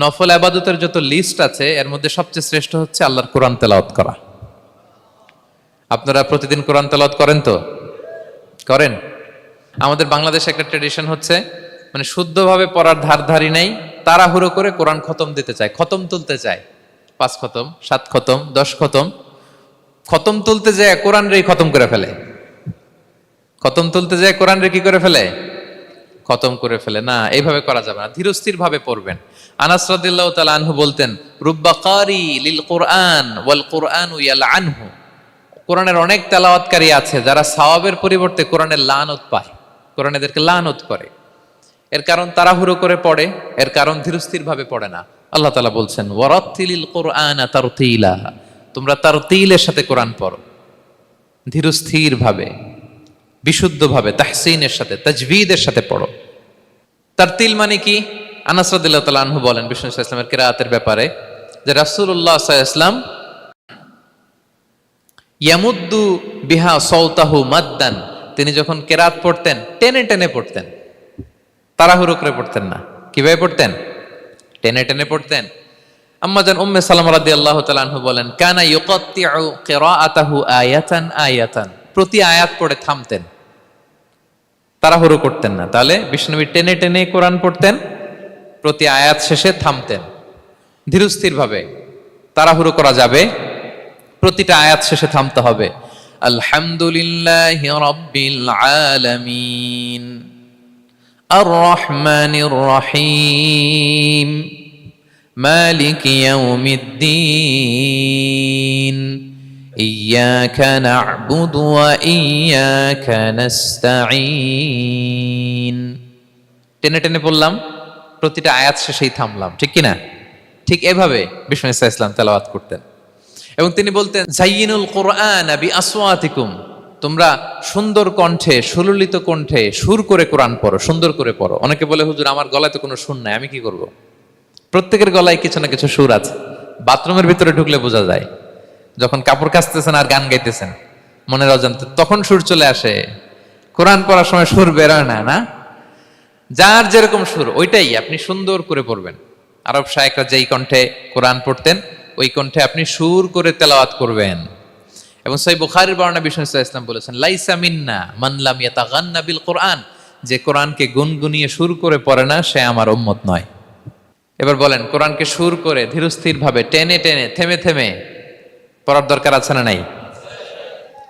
নফল আবাদতের যত লিস্ট আছে, এর মধ্যে সবচেয়ে শ্রেষ্ঠ হচ্ছে আল্লাহর কোরআন তেলাওয়াত করা। আপনারা প্রতিদিন কোরআন তেলাওয়াত করেন তো? করেন? আমাদের বাংলাদেশে একটা ট্রেডিশন হচ্ছে মানে শুদ্ধভাবে পড়ার ধার ধারি নেই, তাড়াহুড়ো করে কোরআন খতম দিতে চায়, খতম তুলতে চায়। পাঁচ খতম, সাত খতম, দশ খতম খতম তুলতে যায়, কোরআন রে খতম করে ফেলে। খতম তুলতে যায়, কোরআন রে কি করে ফেলে? খতম করে ফেলে। না, এইভাবে করা যাবে না ধীরস্থির ভাবে পড়বেন। আনাস রাদিল্লাহু তাআলা আনহু বলতেন, রুব্বা কারি লিল কোরআন ওয়াল কোরআন ইয়াল আনহু কোরআনের অনেক তেলাওয়াতকারী আছে যারা সাওয়াবের পরিবর্তে কোরআনের লানত পায়, কোরআন এদেরকে লানত করে। এর কারণ তাড়াহুড়ো করে পড়ে, এর কারণ ধীরস্থির ভাবে পড়ে না। আল্লাহ তাআলা বলছেন, ওয়ারাত্তিলিল কোরআন তারতিলা। তোমরা তারতিলের সাথে কোরআন পড়ো। ধীরস্থির ভাবে বিশুদ্ধভাবে, তাহসিনের সাথে, তাজবিদের সাথে পড়ো। তার তিল মানে কি? আনাস রাদিল্লাহু আনহু বলেন, বিষ্ণু ইসলামের কেরাতের ব্যাপারে যে আলাইহি ওয়াসাল্লাম ইয়ামুদ্দু বিহা সৌতাহু মাদ্দান, তিনি যখন কেরাত পড়তেন, টেনে টেনে পড়তেন। তাড়াহুড়ো করে পড়তেন না। কীভাবে পড়তেন? টেনে টেনে পড়তেন। আম্মাজান উম্মে সালামা রাদিয়াল্লাহু তাআলা আনহু বলেন, কানা ইউকাত্তিউ কিরাআতাহু আয়াতান আয়াতান। প্রতি আয়াত পড়ে থামতেন। তাড়াহুড়ো করতেন না। তাহলে বিষ্ণুবী টেনে টেনে কোরআন পড়তেন। প্রতি আয়াত শেষে থামতেন ধীরস্থির ভাবে তাড়াহুড়ো করা যাবে প্রতিটা আয়াত শেষে থামতে হবে আলহামদুলিল্লাহ রব্বিল আলামিন আর রহমানির রহিম মালিক ইয়াউমিদ্দিন إياك نعبد وإياك نستعين টেনে টেনে বললাম প্রতিটা আয়াত শেষেই থামলাম, ঠিক কিনা? ঠিক এভাবে বিষ্ণু ইসা ইসলাম তেলাওয়াত করতেন। এবং তিনি বলতেন জাইয়িনুল কোরআন আবি আসওয়াতিকুম তোমরা সুন্দর কণ্ঠে, সুললিত কণ্ঠে সুর করে কোরআন পড়ো, সুন্দর করে পড়ো। অনেকে বলে, হুজুর, আমার গলায় তো কোনো সুর নাই, আমি কি করব? প্রত্যেকের গলায় কিছু না কিছু সুর আছে। বাথরুমের ভিতরে ঢুকলে বোঝা যায়, যখন কাপড় কাচতেছেন আর গান গাইতেছেন, মনের অজান্তে, তখন সুর চলে আসে। কোরআন পড়ার সময় সুর বেরোয় না না? যার যেরকম সুর, ওইটাই আপনি সুন্দর করে পড়বেন। আরব শায়েকরা যেই কণ্ঠে কোরআন পড়তেন, ওই কণ্ঠে আপনি সুর করে তেলাওয়াত করবেন। এবং সেই বুখারির বর্ণনা বিষ্ণু ইসলাম বলেছেন, লাইসা মিন্না মানলাম ইয়াতাগান্না বিল কোরআন, যে কোরআনকে গুনগুনিয়ে সুর করে পড়ে না, সে আমার উম্মত নয়। এবার বলেন, কোরআনকে সুর করে ধীরস্থির ভাবে টেনে টেনে, থেমে থেমে পড়ার দরকার আছে না নাই?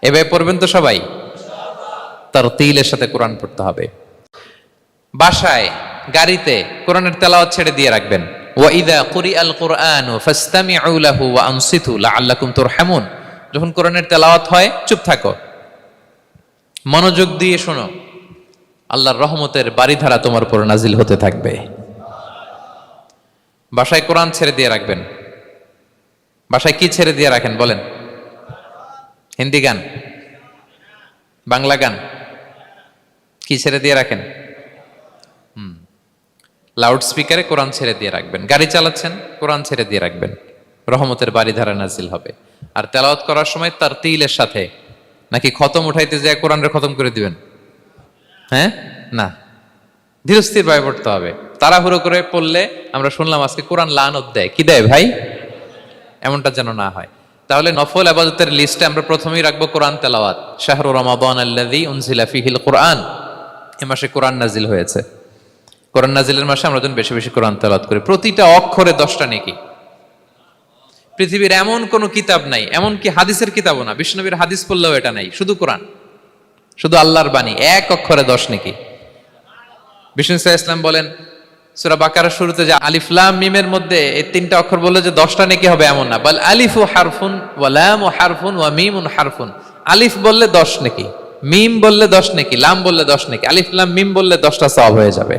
এভাবে পড়বেন তো সবাই? তার তিলের সাথে কোরআন পড়তে হবে। বাসায়, গাড়িতে কোরআনের তেলাওয়াত ছেড়ে দিয়ে রাখবেন। ওয়াইদা কুরি আল কোরআন ফাস্তামিউ লাহু ওয়া আনসিতু লাআল্লাকুম তুরহামুন। যখন কোরআনের তেলাওয়াত হয়, চুপ থাকো। মনোযোগ দিয়ে শোনো। আল্লাহর রহমতের বাড়িধারা তোমার উপর নাজিল হতে থাকবে। বাসায় কোরআন ছেড়ে দিয়ে রাখবেন। বাসায় কি ছেড়ে দিয়ে রাখেন বলেন? হিন্দি গান? বাংলা গান? কি ছেড়ে দিয়ে রাখেন? লাউড স্পিকারে কোরআন ছেড়ে দিয়ে রাখবেন। গাড়ি চালাচ্ছেন, কোরআন ছেড়ে দিয়ে রাখবেন। রহমতের বাড়ি ধারা নাজিল হবে। আর তেলাওয়াত করার সময় তার তিলের সাথে নাকি খতম উঠাইতে যায় কোরআনের খতম করে দিবেন? হ্যাঁ? না। ধীরস্থির ভাবে পড়তে হবে। তাড়াহুড়ো করে পড়লে আমরা শুনলাম আজকে কোরআন লানত দেয়। কি দেয় ভাই? এমনটা যেন না হয়। তাহলে নফল আবাদতের লিস্টে আমরা প্রথমেই রাখব কোরআন তেলাওয়াত। শাহরু রমাদান আল্লাযী উনজিলা ফিহিল কোরআন। এ মাসে কোরআন নাজিল হয়েছে। কোরআন নাজিলের মাসে আমরা যেন বেশি বেশি কোরআন তেলাওয়াত করি, প্রতিটা অক্ষরে দশটা নেকি। পৃথিবীর এমন কোন কিতাব নাই এমন কি হাদিসের কিতাবও না। বিষ্ণবীর হাদিস পড়লেও এটা নাই, শুধু কোরআন। শুধু আল্লাহর বাণী, এক অক্ষরে দশ নেকি। বিষ্ণু ইসলাম ইসলাম বলেন, সুরা বাকারের শুরুতে যে আলিফলাম মিমের মধ্যে এই তিনটা অক্ষর বললে যে দশটা নেকি হবে এমন না। বল আলিফু হারফুন ওয়ালাম ও হারফুন ওয়া মিমুন হারফুন। আলিফ বললে দশ নেকি, মিম বললে দশ নেকি, লাম বললে দশ নেকি আলিফলাম মিম বললে দশটা সব হয়ে যাবে।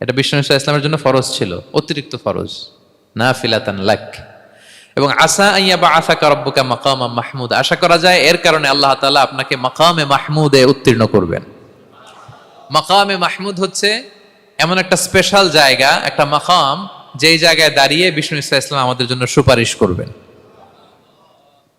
এটা বিষ্ণু ইসা ইসলামের জন্য ফরজ ছিল, অতিরিক্ত ফরজ। নাফিলাতান লাক। এবং আসা আইয়া বা আশা করব্বুকা মাকামা মাহমুদ। আশা করা যায় এর কারণে আল্লাহ তাআলা আপনাকে মাকামে মাহমুদে উত্তীর্ণ করবেন। মাকামে মাহমুদ হচ্ছে এমন একটা স্পেশাল জায়গা, একটা মাকাম, যেই জায়গায় দাঁড়িয়ে বিষ্ণু ইসলাম আমাদের জন্য সুপারিশ করবেন।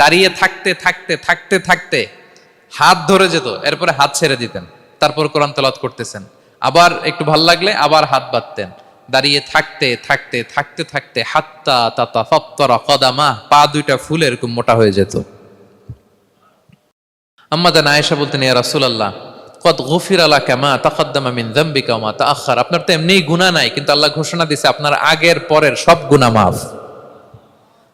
দাঁড়িয়ে থাকতে থাকতে থাকতে থাকতে হাত ধরে যেত, এরপরে হাত ছেড়ে দিতেন। তারপর কোরআন তেলাওয়াত করতেছেন। আবার একটু ভালো লাগলে আবার হাত বাঁধতেন। দাঁড়িয়ে থাকতে থাকতে থাকতে থাকতে হাত্তা তাতা ফত্তরা কদামা, পা দুইটা ফুল এরকম মোটা হয়ে যেত। আম্মাদান আয়েশা বলতেন, ইয়া রাসূলুল্লাহ কত গফির আলা কামা তাকাদ্দামা মিন যামবিকা ওয়া তাআখার আপনার তো এমনিই গুনাহ নাই, কিন্তু আল্লাহ ঘোষণা দিয়েছে আপনার আগের পরের সব গুনাহ মাফ।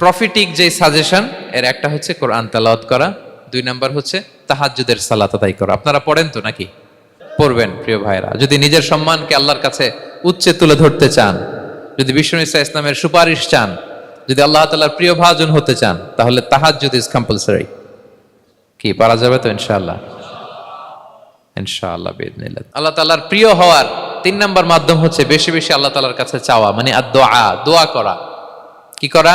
প্রফিটিক যে সাজেশন এর একটা হচ্ছে কোরআন তালাওয়াত করা, দুই নাম্বার হচ্ছে তাহাজ্জুদের সালাত আদায় করা। আপনারা পড়েন তো নাকি? পড়বেন, প্রিয় ভাইরা। যদি নিজের সম্মানকে আল্লাহর কাছে উচ্চে তুলে ধরতে চান, যদি বিষ্ণু ইসা ইসলামের সুপারিশ চান, যদি আল্লাহ তালার প্রিয় ভাজন হতে চান, তাহলে তাহাজ্জুদ ইজ কম্পালসারি কি, পারা যাবে তো ইনশাআল্লাহ? ইনশাআল্লাহ বিদিনিল্লাহ আল্লাহ তাআলার প্রিয় হওয়ার তিন নাম্বার মাধ্যম হচ্ছে বেশি বেশি আল্লাহ তাআলার কাছে চাওয়া মানে আর দোয়া দোয়া করা। কি করা?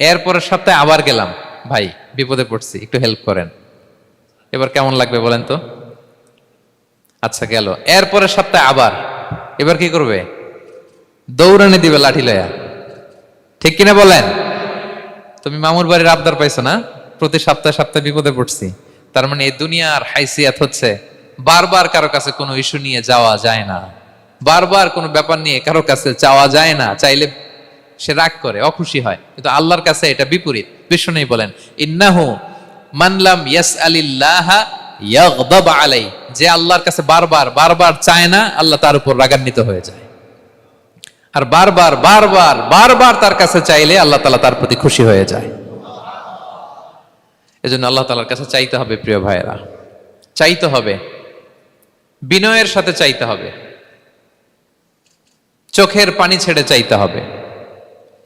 এর পরের সপ্তাহে আবার গেলাম। ভাই, বিপদে পড়ছি, একটু হেল্প করেন। এবার কেমন লাগবে বলেন তো? আচ্ছা গেল। এরপরের সপ্তাহে আবার। এবার কি করবে? দৌড়ানি দিবে লাঠি লয়া। ঠিক কিনা বলেন? তুমি মামুর বাড়ির আবদার পাইছো না? প্রতি সপ্তাহে সপ্তাহে বিপদে পড়ছি। তার মানে এই দুনিয়ার হাইসিয়াত হচ্ছে, বারবার কারও কাছে কোনো ইস্যু নিয়ে যাওয়া যায় না। বারবার কোনো ব্যাপার নিয়ে কারও কাছে চাওয়া যায় না। চাইলে সে রাগ করে, অখুশি হয়। কিন্তু আল্লাহর কাছে এটা বিপরীত। বিষ্ণু বলেন, ইন্নাহু মানলাম ইয়াস আলিল্লাহা ইয়াগদাব আলাই। যে আল্লাহর কাছে বারবার বারবার চায় না, আল্লাহ তার উপর রাগান্বিত হয়ে যায়। আর বারবার বারবার বারবার তার কাছে চাইলে আল্লাহ তালা তার প্রতি খুশি হয়ে যায়। এজন্য আল্লাহ তালার কাছে চাইতে হবে, প্রিয় ভাইয়েরা। চাইতে হবে। বিনয়ের সাথে চাইতে হবে। চোখের পানি ছেড়ে চাইতে হবে।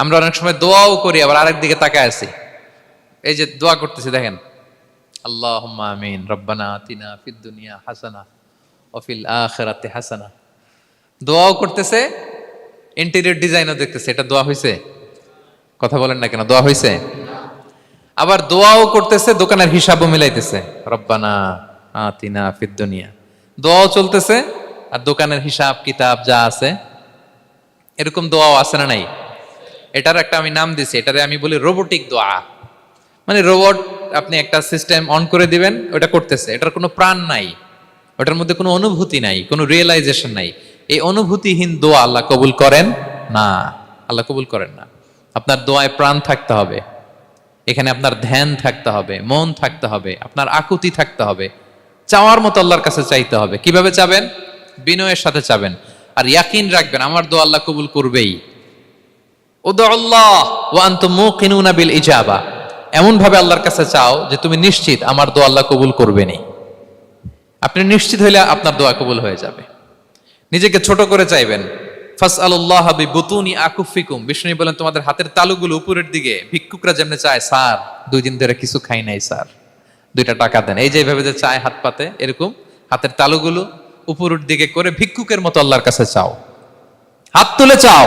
আমরা অনেক সময় দোয়াও করি, আবার আরেক দিকে তাকায় আছি। এই যে দোয়া করতেছি, দেখেন। আল্লাহ আমিন, রব্বানা আতিনা ফিদ দুনিয়া হাসানা অফিল আখেরাতে হাসানা। দোয়াও করতেছে, ইন্টেরিয়র ডিজাইনও দেখতেছে। এটা দোয়া হয়েছে কথা বলেন না কেন, দোয়া হয়েছে আবার দোয়াও করতেছে, দোকানের হিসাবও মিলাইতেছে। রব্বানা আতিনা ফিদ দুনিয়া। দোয়াও চলতেছে, আর দোকানের হিসাব, কিতাব যা আছে, এরকম দোয়াও আছে না নাই? এটার একটা আমি নাম দিছি, এটারে আমি বলি রোবোটিক দোয়া। মানে রোবট আপনি একটা সিস্টেম অন করে দিবেন, ওটা করতেছে। এটার কোনো প্রাণ নাই, ওটার মধ্যে কোনো অনুভূতি নাই, কোনো রিয়েলাইজেশন নাই। এই অনুভূতিহীন দোয়া আল্লাহ কবুল করেন? না, আল্লাহ কবুল করেন না। আপনার দোয়ায় প্রাণ থাকতে হবে, এখানে আপনার ধ্যান থাকতে হবে, মন থাকতে হবে, আপনার আকুতি থাকতে হবে, চাওয়ার মতো আল্লাহর কাছে চাইতে হবে। কীভাবে চাবেন? বিনয়ের সাথে চাবেন। আর ইয়াকিন রাখবেন, আমার দোয়া আল্লাহ কবুল করবেই ওদো আল্লাহ ওয়ান তো মুকিনুনা বিল ইজাবা। এমন ভাবে আল্লাহর কাছে চাও যে তুমি নিশ্চিত আমার দোয়া আল্লাহ কবুল করবেনি আপনি নিশ্চিত হইলে আপনার দোয়া কবুল হয়ে যাবে। নিজেকে ছোট করে চাইবেন। ফাস আল্লাহ হাবি বুতুনি আকুফিকুম। বিষ্ণু বলেন, তোমাদের হাতের তালুগুলো উপরের দিকে, ভিক্ষুকরা যেমনি চায়, স্যার, দুই দিন ধরে কিছু খাই নাই, স্যার। দুইটা টাকা দেন। এই যে এইভাবে যে চায় হাত পাতে, এরকম হাতের তালুগুলো উপরের দিকে করে ভিক্ষুকের মতো আল্লাহর কাছে চাও। হাত তুলে চাও।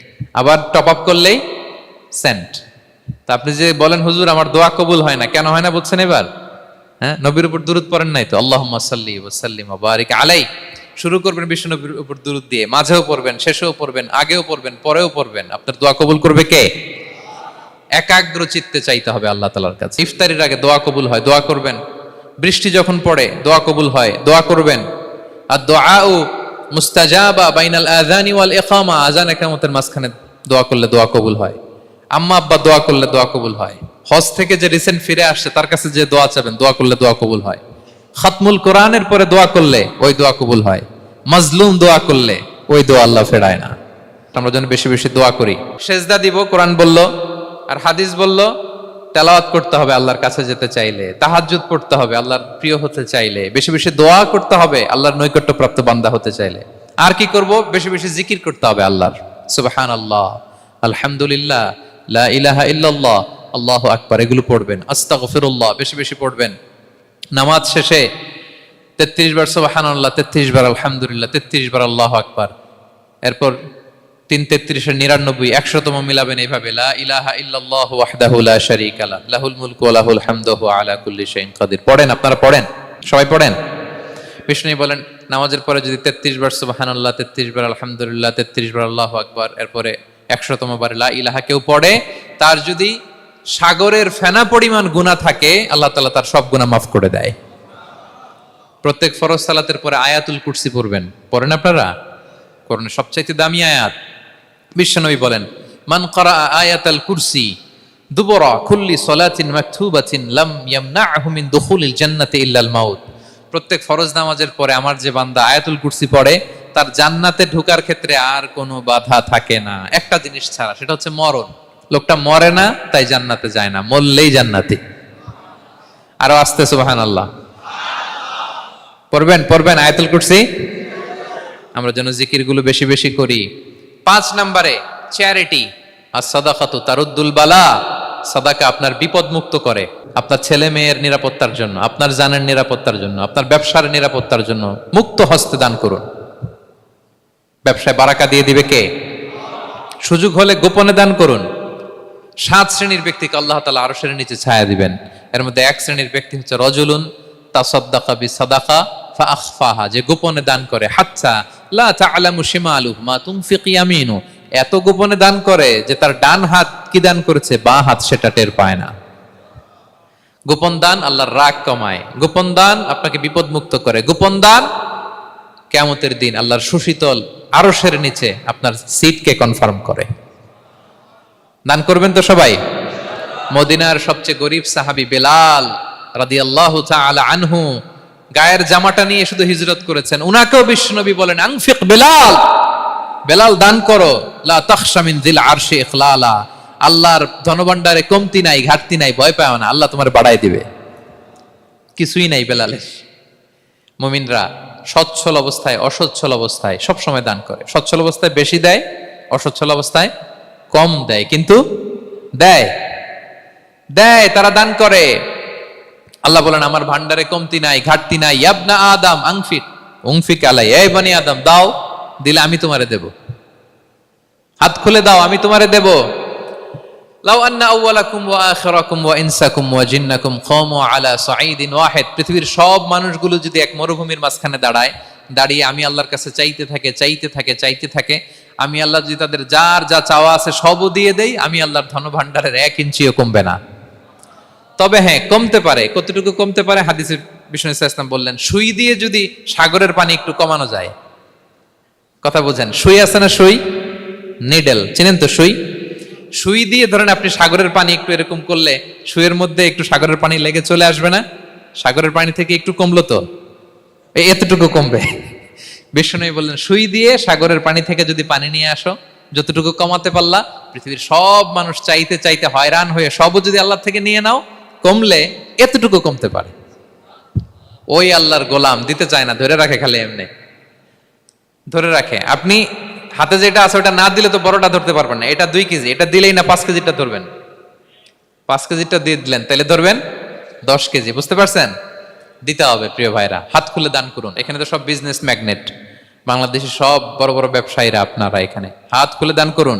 আবার টপ আপ করলেই সেন্ট তা আপনি যে বলেন, হুজুর, আমার দোয়া কবুল হয় না। কেন হয় না বলছেন এবার? হ্যাঁ নবীর উপর দুরুদ পড়েন নাই তো? আল্লাহ সাল্লি ওসাল্লিম বারিক আলাই শুরু করবেন বিশ্ব নবীর উপর দুরুদ দিয়ে। মাঝেও পড়বেন, শেষেও পড়বেন, আগেও পড়বেন, পরেও পড়বেন। আপনার দোয়া কবুল করবে কে? একাগ্র চিত্তে চাইতে হবে আল্লাহ তালার কাছে। ইফতারির আগে দোয়া কবুল হয়, দোয়া করবেন। বৃষ্টি যখন পড়ে, দোয়া কবুল হয়, দোয়া করবেন। আর দোয়া ও মুস্তাজাবা বাইনাল আযানি ওয়াল ইকামা। আজান একামতের মাঝখানে দোয়া করলে দোয়া কবুল হয়। আম্মা আব্বা দোয়া করলে দোয়া কবুল হয়। হজ থেকে যে রিসেন্ট ফিরে আসছে, তার কাছে যে দোয়া চাবেন, দোয়া করলে দোয়া কবুল হয়। খাতমুল কোরআনের পরে দোয়া করলে ওই দোয়া কবুল হয়। মাজলুম দোয়া করলে ওই দোয়া আল্লাহ ফেরায় না। আমরা যেন বেশি বেশি দোয়া করি। সেজদা দিব, কোরআন বলল, আর হাদিস বলল তেলাওয়াত করতে হবে আল্লাহর কাছে যেতে চাইলে, তাহাজ্জুদ পড়তে হবে আল্লাহর প্রিয় হতে চাইলে, বেশি বেশি দোয়া করতে হবে আল্লাহর নৈকট্য প্রাপ্ত বান্দা হতে চাইলে। আর কি করব? বেশি বেশি জিকির করতে হবে আল্লাহর। সুবহান আল্লাহ আলহামদুলিল্লাহ, লা ইলাহা ইল্লাল্লাহ, আল্লাহু আকবার, এগুলো পড়বেন। আস্তাগফিরুল্লাহ, বেশি বেশি পড়বেন। নামাজ শেষে তেত্রিশ বার সুবহানাল্লাহ, তেত্রিশ বার আলহামদুলিল্লাহ, তেত্রিশ বার আল্লাহ আকবার। এরপর তিন তেত্রিশের নিরানব্বই, একশোতম মিলাবেন এইভাবে ইলাহা ইল্লাল্লাহ লাহুল কাদির। পড়েন, আপনারা পড়েন? সবাই পড়েন? বিষ্ণু বলেন, নামাজের পরে যদি তেত্রিশ বার সুবহানাল্লাহ, তেত্রিশ বার আলহামদুলিল্লাহ, তেত্রিশ বার আল্লাহু আকবার, এরপরে একশোতম বার লা ইলাহা কেউ পড়ে, তার যদি সাগরের ফেনা পরিমাণ গুনাহ থাকে, আল্লাহ তাআলা তার সব গুনাহ মাফ করে দেয়। প্রত্যেক ফরজ সালাতের পরে আয়াতুল কুরসি পড়বেন। পড়েন আপনারা? কোরআন সবচাইতে দামি আয়াত। বিশ্বনবী বলেন, মান করা আয়াতাল কুরসি দুবরা কুল্লি সলাতিন মাকতুবাতিন লাম ইয়ামনাহু মিন দুখুলিল জান্নাতি ইল্লাল মাউত। প্রত্যেক ফরজ নামাজের পরে আমার যে বান্দা আয়াতুল কুরসি পড়ে, তার জান্নাতে ঢোকার ক্ষেত্রে আর কোনো বাধা থাকে না। একটা জিনিস ছাড়া, সেটা হচ্ছে মরণ। লোকটা মরে না, তাই জান্নাতে যায় না, মরলেই জান্নাতি। আরও আসতে সুবাহান আল্লাহ পড়বেন পড়বেন আয়াতুল কুরসি? আমরা যেন জিকিরগুলো বেশি বেশি করি। পাঁচ নম্বরে চ্যারিটি আর সাদাকাতু তারুদ্দুল বালা, সাদাকা আপনার বিপদ মুক্ত করে। আপনার ছেলে মেয়ের নিরাপত্তার জন্য, আপনার জানের নিরাপত্তার জন্য, আপনার ব্যবসার নিরাপত্তার জন্য মুক্ত হস্তে দান করুন। ব্যবসায় বারাকা দিয়ে দিবে কে? সুযোগ হলে গোপনে দান করুন। সাত শ্রেণির ব্যক্তিকে আল্লাহ তালা আরও শ্রেণির নিচে ছায়া দিবেন। এর মধ্যে এক শ্রেণির ব্যক্তি হচ্ছে রজুলুন, তাসাদ্দাকা বি সাদাকা ফাআখফাহা, যে গোপনে দান করে হাচ্ছা লা মা ইয়ামিনু এত গোপনে দান করে যে তার ডান হাত কি দান করেছে, বাঁ হাত সেটা টের পায় না। গোপন দান আল্লাহর রাগ কমায়। গোপন দান আপনাকে বিপদ মুক্ত করে। গোপন দান কেমতের দিন আল্লাহর সুশীতল আরশের নিচে আপনার সিটকে কনফার্ম করে। দান করবেন তো সবাই? মদিনার সবচেয়ে গরিব সাহাবি বেলাল রাদিয়াল্লাহু তাআলা আনহু গায়ের জামাটা নিয়ে শুধু হিজরত করেছেন। উনাকেও বিশ্বনবী বলেন, আংফিক বেলাল। বেলাল দান করো, লা দিল আল্লাহর ধনভাণ্ডারে কমতি নাই, ঘাটতি নাই, ভয় পাও না, আল্লাহ তোমার বাড়াই দিবে। কিছুই নাই বেলালের। মুমিনরা সচ্ছল অবস্থায়, অসচ্ছল অবস্থায় সব সময় দান করে। সচ্ছল অবস্থায় বেশি দেয়, অসচ্ছল অবস্থায় কম দেয়, কিন্তু দেয়। দেয়, তারা দান করে। আল্লাহ বলেন, আমার ভান্ডারে কমতি নাই, ঘাটতি নাই। ইয়াবনা আদম আংফিক উংফিক আলাই, এই বানি আদম, দাও, দিলে আমি তোমারে দেব। হাত খুলে দাও, আমি তোমারে দেব। লাউ আন্না আউওয়ালাকুম ওয়া আখিরাকুম ওয়া ইনসাকুম ওয়া জিন্নাকুম কামু আলা সাঈদিন ওয়াহিদ। পৃথিবীর সব মানুষগুলো যদি এক মরুভূমির মাঝখানে দাঁড়ায়, দাঁড়িয়ে আমি আল্লাহর কাছে চাইতে থাকে চাইতে থাকে চাইতে থাকে, আমি আল্লাহ যদি তাদের যার যা চাওয়া আছে সবও দিয়ে দেই, আমি আল্লাহর ধন ভাণ্ডারের এক ইঞ্চিও কমবে না। তবে হ্যাঁ কমতে পারে, কতটুকু কমতে পারে হাদিসের বিষ্ণু ইসলাম বললেন, সুই দিয়ে যদি সাগরের পানি একটু কমানো যায়, কথা বোঝেন, সুই আছে না সুই? নিডেল চিনেন তো সুই? সুই দিয়ে ধরেন আপনি সাগরের পানি একটু এরকম করলে, সুইয়ের মধ্যে একটু সাগরের পানি লেগে চলে আসবে না? সাগরের পানি থেকে একটু কমলো তো? এতটুকু কমবে। বিষ্ণু বললেন, সুই দিয়ে সাগরের পানি থেকে যদি পানি নিয়ে আসো, যতটুকু কমাতে পারলা, পৃথিবীর সব মানুষ চাইতে চাইতে হয়রান হয়ে সবও যদি আল্লাহ থেকে নিয়ে নাও কমলে এতটুকু কমতে পারে। ওই আল্লাহর গোলাম দিতে চায় না, ধরে রাখে খালি এমনি। ধরে রাখে, আপনি হাতে যেটা আছে ওটা না দিলে তো বড়টা ধরতে পারবেন না। এটা দুই কেজি, এটা দিলেই না পাঁচ কেজিটা ধরবেন। পাঁচ কেজিটা দিয়ে দিলেন, তাহলে ধরবেন দশ কেজি, বুঝতে পারছেন? দিতে হবে প্রিয় ভাইরা, হাত খুলে দান করুন। এখানে তো সব বিজনেস ম্যাগনেট বাংলাদেশের সব বড় বড় ব্যবসায়ীরা আপনারা এখানে। হাত খুলে দান করুন।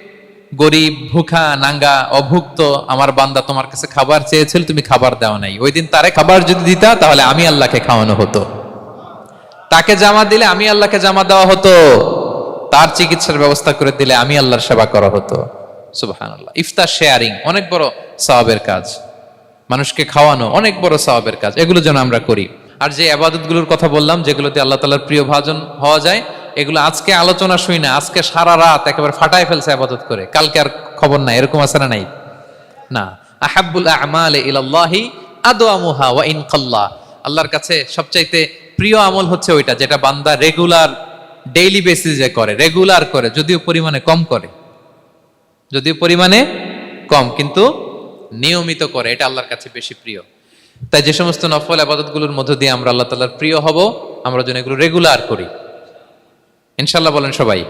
গরিব, ভুখা, নাঙ্গা, অভুক্ত, আমার বান্দা তোমার কাছে খাবার চেয়েছিল, তুমি খাবার দাও নাই। ওই দিন তারে খাবার যদি দিতা, তাহলে আমি আল্লাহকে খাওয়ানো হতো। তাকে জামা দিলে আমি আল্লাহকে জামা দেওয়া হতো। তার চিকিৎসার ব্যবস্থা করে দিলে আমি আল্লাহর সেবা করা হতো। সুবহানাল্লাহ। ইফতার শেয়ারিং, অনেক বড় সওয়াবের কাজ। মানুষকে খাওয়ানো, অনেক বড় সওয়াবের কাজ। এগুলো যেন আমরা করি। আর যে আবাদতগুলোর কথা বললাম, যেগুলোতে আল্লাহ তালার প্রিয় ভাজন হওয়া যায় এগুলো আজকে আলোচনা শুই না, আজকে সারা রাত একেবারে ফাটায় ফেলছে আবাদত করে। কালকে আর খবর নাই, এরকম আছে না নাই? না। আহাব্বুল আমালে ইলাল্লাহি আদওয়ামুহা ওয়া ইন কাল্লা। আল্লাহর কাছে সবচাইতে প্রিয় আমল হচ্ছে ওইটা, যেটা বান্দা রেগুলার, ডেইলি বেসিসে করে, রেগুলার করে, যদিও পরিমাণে কম করে। যদিও পরিমাণে কম, কিন্তু নিয়মিত করে, এটা আল্লাহর কাছে বেশি প্রিয়। তাই যে সমস্ত নফল আবাদতগুলোর মধ্য দিয়ে আমরা আল্লাহ তাআলার প্রিয় হব, আমরা যেন এগুলো রেগুলার করি। ইনশাল্লাহ বলেন সবাই।